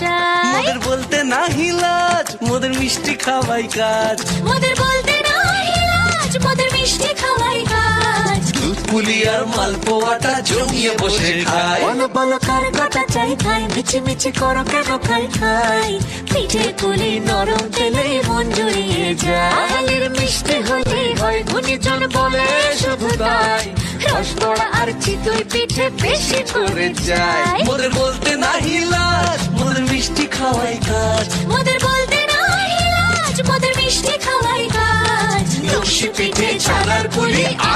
চাই। মোদের বলতে না হিলাজ মোদের মিষ্টি খাওয়াই কাজ। মোদের বলতে না লাজ মোদের মিষ্টি খাওয়াই কাজ। দুধ পুলি আর মালপোয়াটা জমিয়ে বসে খায় বলো বলো কার কটা চাই খাই মিছি মিছি করো কেন খাই খাই। পিঠে পুলি নরম তেলে মন জড়িয়ে যায়। বাঙালির মিষ্টি হলেই হয় গুণীজন বলে শুধু তাই। রসগোড়া আর চিতই পিঠে বেশি করে যায় মোদের বলতে না হিলাজ লাজ মোদের মিষ্টি